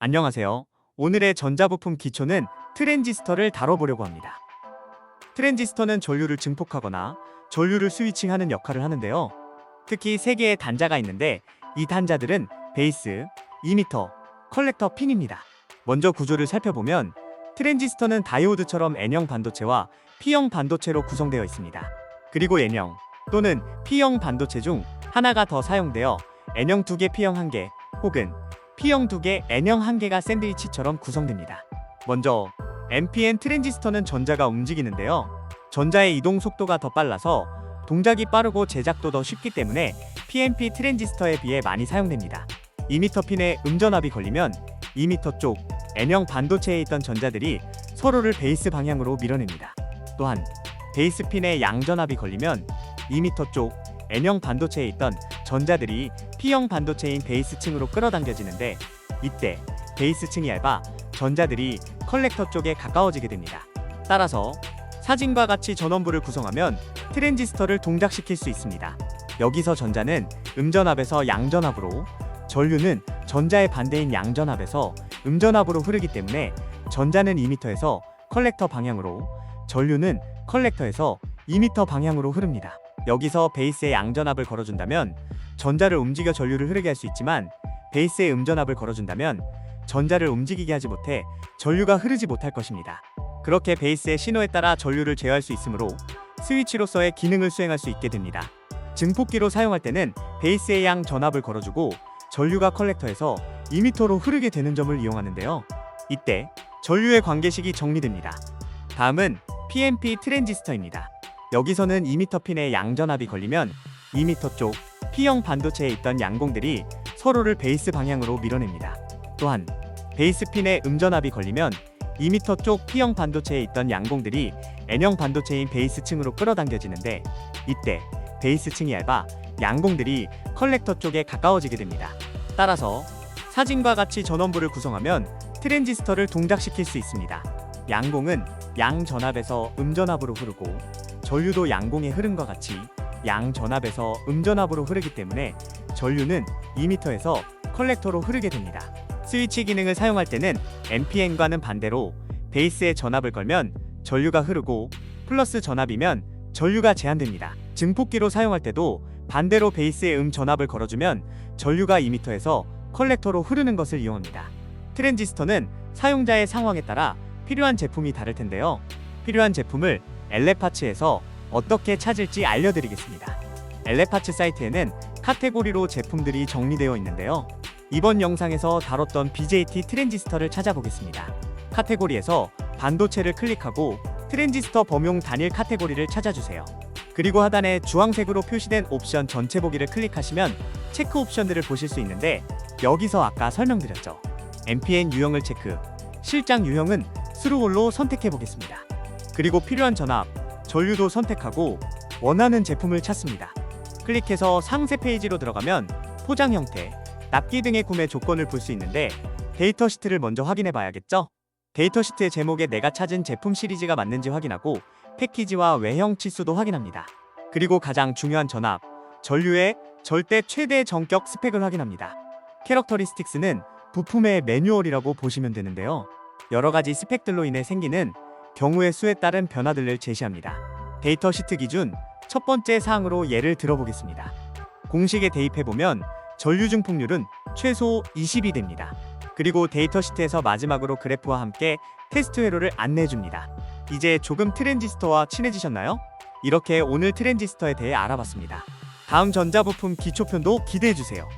안녕하세요. 오늘의 전자부품 기초는 트랜지스터를 다뤄보려고 합니다. 트랜지스터는 전류를 증폭하거나 전류를 스위칭하는 역할을 하는데요. 특히 세 개의 단자가 있는데 이 단자들은 베이스, 이미터, 컬렉터 핀입니다. 먼저 구조를 살펴보면 트랜지스터는 다이오드처럼 N형 반도체와 P형 반도체로 구성되어 있습니다. 그리고 N형 또는 P형 반도체 중 하나가 더 사용되어 N형 2개, P형 1개 혹은 P형 2개, N형 1개가 샌드위치처럼 구성됩니다. 먼저 NPN 트랜지스터는 전자가 움직이는데요. 전자의 이동 속도가 더 빨라서 동작이 빠르고 제작도 더 쉽기 때문에 PNP 트랜지스터에 비해 많이 사용됩니다. 2미터 핀에 음전압이 걸리면 2미터 쪽 N형 반도체에 있던 전자들이 서로를 베이스 방향으로 밀어냅니다. 또한 베이스 핀에 양전압이 걸리면 2미터 쪽 N형 반도체에 있던 전자들이 P형 반도체인 베이스층으로 끌어당겨지는데 이때 베이스층이 얇아 전자들이 컬렉터 쪽에 가까워지게 됩니다. 따라서 사진과 같이 전원부를 구성하면 트랜지스터를 동작시킬 수 있습니다. 여기서 전자는 음전압에서 양전압으로, 전류는 전자의 반대인 양전압에서 음전압으로 흐르기 때문에 전자는 2m에서 컬렉터 방향으로, 전류는 컬렉터에서 2m 방향으로 흐릅니다. 여기서 베이스에 양전압을 걸어준다면 전자를 움직여 전류를 흐르게 할 수 있지만 베이스에 음전압을 걸어준다면 전자를 움직이게 하지 못해 전류가 흐르지 못할 것입니다. 그렇게 베이스의 신호에 따라 전류를 제어할 수 있으므로 스위치로서의 기능을 수행할 수 있게 됩니다. 증폭기로 사용할 때는 베이스의 양 전압을 걸어주고 전류가 컬렉터에서 2m로 흐르게 되는 점을 이용하는데요. 이때 전류의 관계식이 정리됩니다. 다음은 PNP 트랜지스터입니다. 여기서는 2m 핀에 양전압이 걸리면 2m 쪽 P형 반도체에 있던 양공들이 서로를 베이스 방향으로 밀어냅니다. 또한 베이스 핀에 음전압이 걸리면 2m 쪽 P형 반도체에 있던 양공들이 N형 반도체인 베이스층으로 끌어당겨지는데 이때 베이스층이 얇아 양공들이 컬렉터 쪽에 가까워지게 됩니다. 따라서 사진과 같이 전원부를 구성하면 트랜지스터를 동작시킬 수 있습니다. 양공은 양전압에서 음전압으로 흐르고 전류도 양공의 흐름과 같이 양전압에서 음전압으로 흐르기 때문에 전류는 2m에서 컬렉터로 흐르게 됩니다. 스위치 기능을 사용할 때는 NPN과는 반대로 베이스에 전압을 걸면 전류가 흐르고 플러스 전압이면 전류가 제한됩니다. 증폭기로 사용할 때도 반대로 베이스에 음 전압을 걸어주면 전류가 2m에서 컬렉터로 흐르는 것을 이용합니다. 트랜지스터는 사용자의 상황에 따라 필요한 제품이 다를 텐데요. 필요한 제품을 엘레파츠에서 어떻게 찾을지 알려드리겠습니다. 엘레파츠 사이트에는 카테고리로 제품들이 정리되어 있는데요. 이번 영상에서 다뤘던 BJT 트랜지스터를 찾아보겠습니다. 카테고리에서 반도체를 클릭하고 트랜지스터 범용 단일 카테고리를 찾아주세요. 그리고 하단에 주황색으로 표시된 옵션 전체 보기를 클릭하시면 체크 옵션들을 보실 수 있는데 여기서 아까 설명드렸죠. NPN 유형을 체크, 실장 유형은 스루홀로 선택해 보겠습니다. 그리고 필요한 전압, 전류도 선택하고 원하는 제품을 찾습니다. 클릭해서 상세 페이지로 들어가면 포장 형태, 납기 등의 구매 조건을 볼 수 있는데 데이터 시트를 먼저 확인해 봐야겠죠? 데이터 시트의 제목에 내가 찾은 제품 시리즈가 맞는지 확인하고 패키지와 외형 치수도 확인합니다. 그리고 가장 중요한 전압, 전류의 절대 최대 전격 스펙을 확인합니다. 캐럭터리스틱스는 부품의 매뉴얼이라고 보시면 되는데요. 여러 가지 스펙들로 인해 생기는 경우의 수에 따른 변화들을 제시합니다. 데이터 시트 기준 첫 번째 사항으로 예를 들어보겠습니다. 공식에 대입해 보면 전류 증폭률은 최소 20이 됩니다. 그리고 데이터 시트에서 마지막으로 그래프와 함께 테스트 회로를 안내해 줍니다. 이제 조금 트랜지스터와 친해지셨나요? 이렇게 오늘 트랜지스터에 대해 알아봤습니다. 다음 전자부품 기초편도 기대해 주세요.